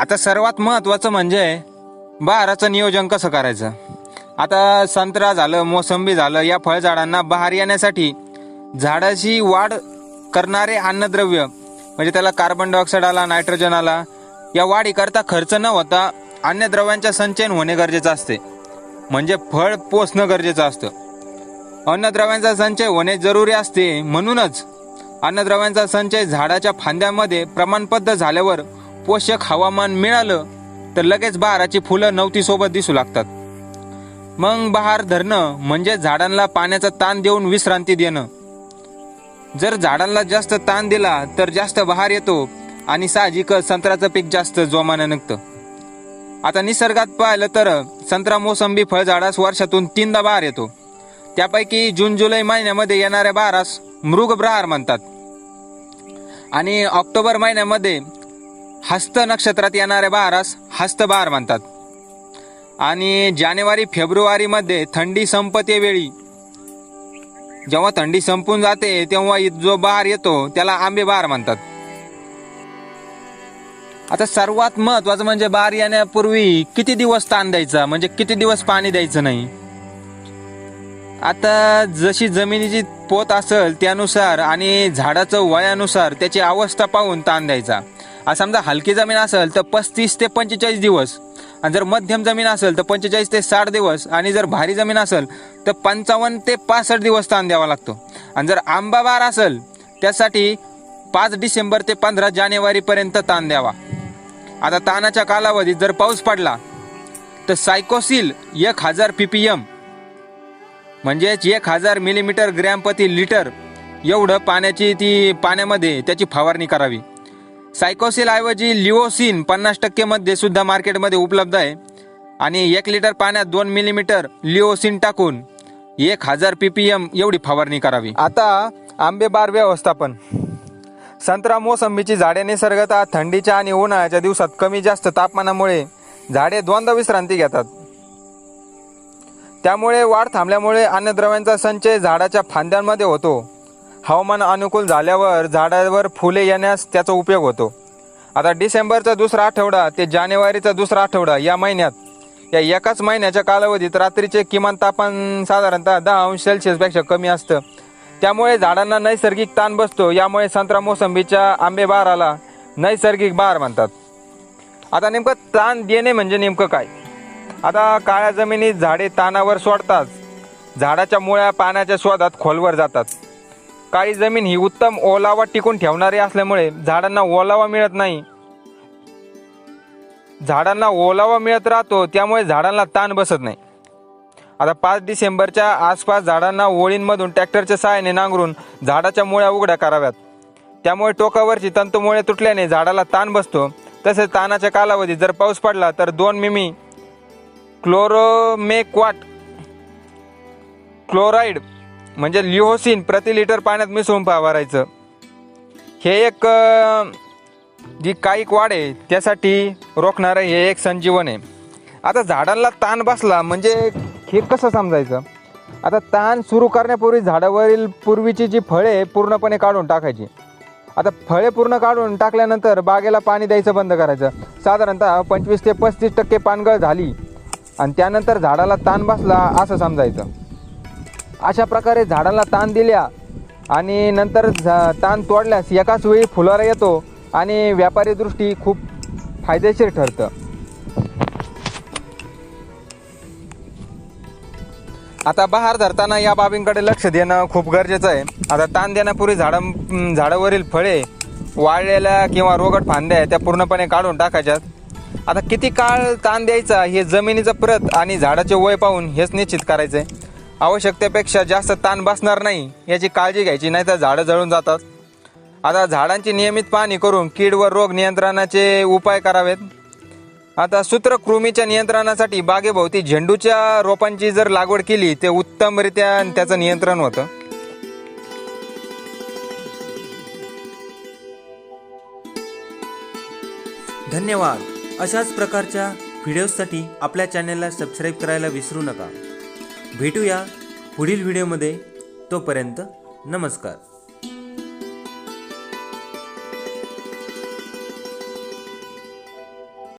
आता सर्वात महत्त्वाचं म्हणजे बहाराचं नियोजन कसं करायचं? आता संत्रा झालं मोसंबी झालं या फळझाडांना बहार येण्यासाठी झाडाची वाढ करणारे अन्नद्रव्य म्हणजे त्याला कार्बन डायऑक्साईड आला नायट्रोजन आला या वाढीकरता खर्च न होता अन्नद्रव्यांच्या संचयन होणे गरजेचं असते. म्हणजे फळ पोसणं गरजेचं असतं. अन्नद्रव्यांचा संचय होणे जरुरी असते म्हणूनच अन्नद्रव्यांचा संचय झाडाच्या फांद्यामध्ये प्रमाणबद्ध झाल्यावर पोषक हवामान मिळालं तर लगेच बहाराची फुलं नवतीसोबत दिसू लागतात. मग बहार धरणं म्हणजे झाडांना पाण्याचा ताण देऊन विश्रांती देणं. जर झाडांना जास्त ताण दिला तर जास्त बहार येतो आणि साहजिकच संत्र्याचं पीक जास्त जोमानं निघतं. आता निसर्गात पाहिलं तर संत्रा मोसंबी फळझाडास वर्षातून तीनदा बहार येतो. त्यापैकी जून जुलै महिन्यामध्ये येणाऱ्या बहारास मृग बहार म्हणतात. आणि ऑक्टोबर महिन्यामध्ये हस्त नक्षत्रात येणाऱ्या बहारास हस्तबहार म्हणतात. आणि जानेवारी फेब्रुवारीमध्ये थंडी संपतेवेळी जेव्हा थंडी संपून जाते तेव्हा जो बहार येतो त्याला आंबे बहार म्हणतात. आता सर्वात महत्वाचं म्हणजे बहार येण्यापूर्वी किती दिवस ताण द्यायचा? म्हणजे किती दिवस पाणी द्यायचं नाही? आता जशी जमिनीची पोत असेल त्यानुसार आणि झाडाचं वयानुसार त्याची अवस्था पाहून ताण द्यायचा. समजा हलकी जमीन असेल तर पस्तीस ते पंचेचाळीस दिवस. आणि जर मध्यम जमीन असेल तर पंचेचाळीस ते साठ दिवस. आणि जर भारी जमीन असेल तर पंचावन्न ते पासष्ट दिवस ताण द्यावा लागतो. आणि जर आंबा बार असेल त्यासाठी पाच डिसेंबर ते पंधरा जानेवारीपर्यंत ताण द्यावा. आता ताणाच्या कालावधीत जर पाऊस पडला तर सायकोसिल एक हजार पीपीएम म्हणजेच एक हजार मिलीमीटर ग्रॅम प्रति लिटर एवढं पाण्याची ती पाण्यामध्ये त्याची फवारणी करावी. सायकोसिल ऐवजी लिओसिन पन्नास टक्के मध्ये सुद्धा मार्केटमध्ये उपलब्ध आहे. आणि एक लिटर पाण्यात दोन मिलीमीटर लिओसिन टाकून एक हजार पीपीएम एवढी फवारणी करावी. आता आंबे बार व्यवस्थापन. संत्रा मोसंबीची झाडे निसर्गतः थंडीच्या आणि उन्हाळ्याच्या दिवसात कमी जास्त तापमानामुळे झाडे दोनदा विश्रांती घेतात. त्यामुळे वाढ थांबल्यामुळे अन्नद्रव्यांचा संचय झाडाच्या फांद्यांमध्ये होतो. हवामान अनुकूल झाल्यावर झाडावर फुले येण्यास त्याचा उपयोग होतो. आता डिसेंबरचा दुसरा आठवडा ते जानेवारीचा दुसरा आठवडा या महिन्यात. या एकाच महिन्याच्या कालावधीत रात्रीचे किमान तापमान साधारणतः दहा अंश सेल्सिअसपेक्षा कमी असतं. त्यामुळे झाडांना नैसर्गिक ताण बसतो यामुळे संत्रा मोसंबीच्या आंबे बाराला नैसर्गिक बार म्हणतात. आता नेमकं ताण देणे म्हणजे नेमकं काय? आता काळ्या जमिनीत झाडे तानावर सोडतात झाडाच्या मुळ्या पाण्याच्या शोधात खोलवर जातात. काळी जमीन ही उत्तम ओलावा टिकून ठेवणारी असल्यामुळे झाडांना ओलावा मिळत नाही. झाडांना ओलावा मिळत राहतो त्यामुळे झाडांना ताण बसत नाही. आता पाच डिसेंबरच्या आसपास झाडांना ओळींमधून ट्रॅक्टरच्या सहाय्याने नांगरून झाडाच्या मुळ्या उघड्या कराव्यात. त्यामुळे टोकावरची तंतुमुळे तुटल्याने झाडाला ताण बसतो. तसेच ताणाच्या कालावधीत जर पाऊस पडला तर दोन मिमी क्लोरोमेक्वाट क्लोराईड म्हणजे लिओसिन प्रति लिटर पाण्यात मिसळून फवारायचं हे एक जी कायिक वाढ आहे त्यासाठी रोखणारं हे एक संजीवन आहे. आता झाडांना ताण बसला म्हणजे हे कसं समजायचं? आता ताण सुरू करण्यापूर्वी झाडावरील पूर्वीची जी फळे पूर्णपणे काढून टाकायची. आता फळे पूर्ण काढून टाकल्यानंतर बागेला पाणी द्यायचं बंद करायचं. साधारणतः पंचवीस ते पस्तीस टक्के पानगळ झाली. आणि त्यानंतर झाडाला ताण बसला असं समजायचं. अशा प्रकारे झाडाला ताण दिल्या आणि नंतर झा- ताण तोडल्यास एकाच वेळी फुलारा येतो आणि व्यापारी दृष्टी खूप फायदेशीर ठरतं. आता बहार धरताना या बाबींकडे लक्ष देणं खूप गरजेचं आहे. आता ताण देण्यापूर्वी झाडं झाडावरील फळे वाळलेल्या किंवा रोगट फांद्या आहेत त्या पूर्णपणे काढून टाकायच्यात. आता किती काळ ताण द्यायचा हे जमिनीचं प्रत आणि झाडाचे वय पाहून हेच निश्चित करायचं आहे आवश्यकतेपेक्षा जास्त ताण बसणार नाही याची काळजी घ्यायची नाही तर झाडं जळून जातात. आता झाडांची नियमित पाहणी करून कीड व रोग नियंत्रणाचे उपाय करावेत. आता सूत्रकृमीच्या नियंत्रणासाठी बागेभोवती झेंडूच्या रोपांची जर लागवड केली ते उत्तमरित्या त्याचं नियंत्रण होतं. धन्यवाद. अशाच प्रकारच्या व्हिडिओजसाठी आपल्या चॅनलला सबस्क्राईब करायला विसरू नका. भेटूया पुढील व्हिडिओमध्ये. तोपर्यंत नमस्कार.